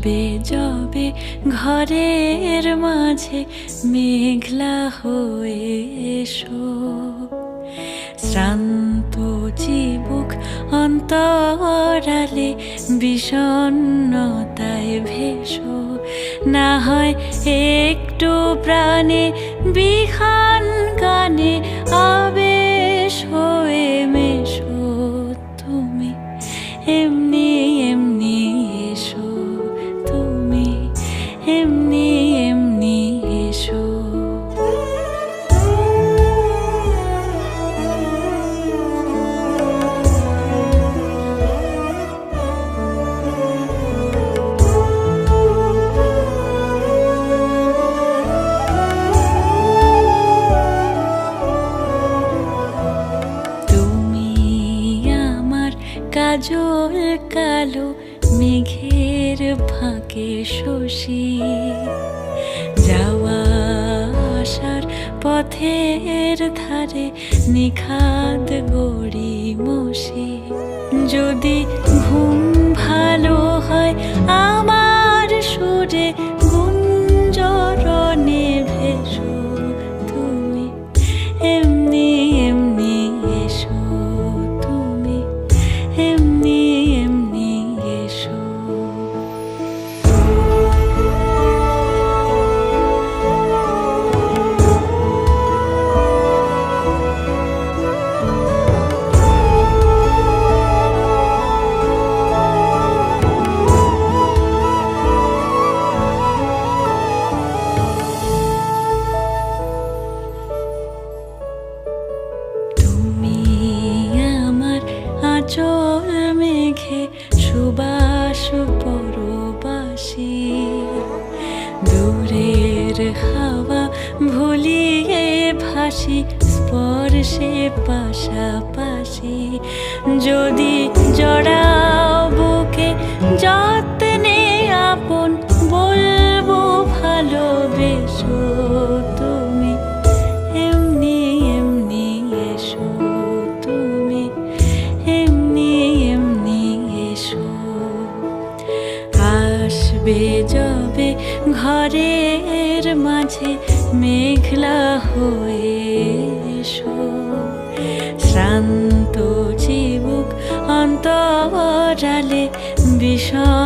আসবে যবে, ঘরের মাঝে মেঘলা হয়ে এসো। শ্রান্ত চিবুক অন্তরালে বিষণ্ণতায় ভেসো। না হয় একটু প্রাণে বিহান গানে আবেশ কাজল কালো মেঘের ফাঁকে শশী। যাওয়া আসার পথের ধারে নিখাদ গড়ি মশি। যদি ঘুম ভালো হয়, আমার সুরে আঁচল মেঘে সুবাস পরবাসী। দূরের হাওয়া ভুলিয়ে ভাসি, স্পর্শে পাশাপাশি। যদি জড়াও বুকে যত্নে আপন, বলব ভালোবেসো। আসবে যবে ঘরের মাঝে মেঘলা হয়ে এসো। শ্রান্ত চিবুক অন্তরালে বিষণ্ণতায়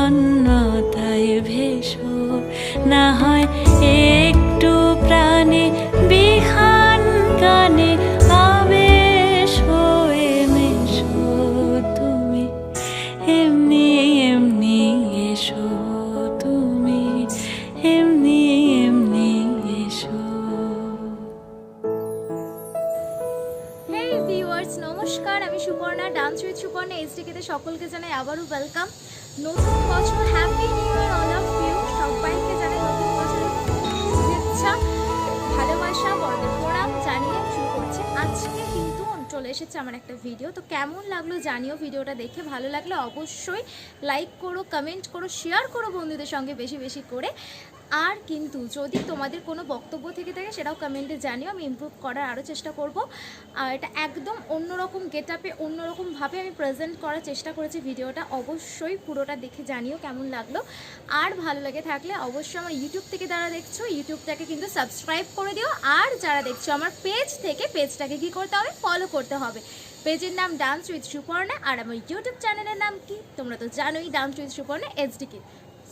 সুপর্ণা ডান্স উইথ সুপর্ণা এসডিকেতে সকলকে জানাই আবারও ওয়েলকাম নতুন বছর happy new year all of you সবাইকে জানাই নতুন বছরের শুভেচ্ছা, ভালোবাসা বড়দের প্রণাম জানিয়ে শুরু করছে। আজকে কিন্তু চলে এসেছে আমার একটা ভিডিও তো কেমন লাগল জানিও ভিডিওটা দেখে। ভালো লাগলে অবশ্যই লাইক করো কমেন্ট করো শেয়ার করো বন্ধুদের সঙ্গে বেশি বেশি করে। আর কিন্তু যদি তোমাদের কোনো বক্তব্য থেকে থাকে, সেটাও কমেন্টে জানিও, আমি ইমপ্রুভ করার আরও চেষ্টা করব। আর এটা একদম অন্যরকম গেট আপে অন্যরকমভাবে আমি প্রেজেন্ট করার চেষ্টা করেছি ভিডিওটা, অবশ্যই পুরোটা দেখে জানিও কেমন লাগল। আর ভালো লাগে থাকলে অবশ্যই আমার ইউটিউব থেকে যারা দেখছ ইউটিউবটাকে কিন্তু সাবস্ক্রাইব করে দিও। আর যারা দেখছ আমার পেজ থেকে পেজটাকে কি করতে হবে? ফলো করতে হবে। পেজের নাম ডান্স উইথ সুপর্ণা আর আমার ইউটিউব চ্যানেলের নাম কি? তোমরা তো জানোই ডান্স উইথ সুপর্ণা এইচডিকে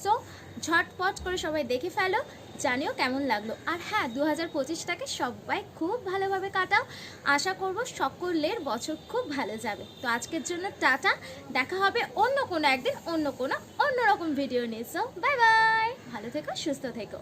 সো ঝটপট করে সবাই দেখে ফেলো, জানিও কেমন লাগল। আর হ্যাঁ দু হাজার পঁচিশটাকে সবাই খুব ভালোভাবে কাটাও। আশা করব সকলের বছর খুব ভালো যাবে। তো আজকের জন্য টাটা, দেখা হবে অন্য কোনো একদিন অন্য কোনো অন্যরকম ভিডিও নিয়ে। সো বাই বাই ভালো থেকো, সুস্থ থেকো।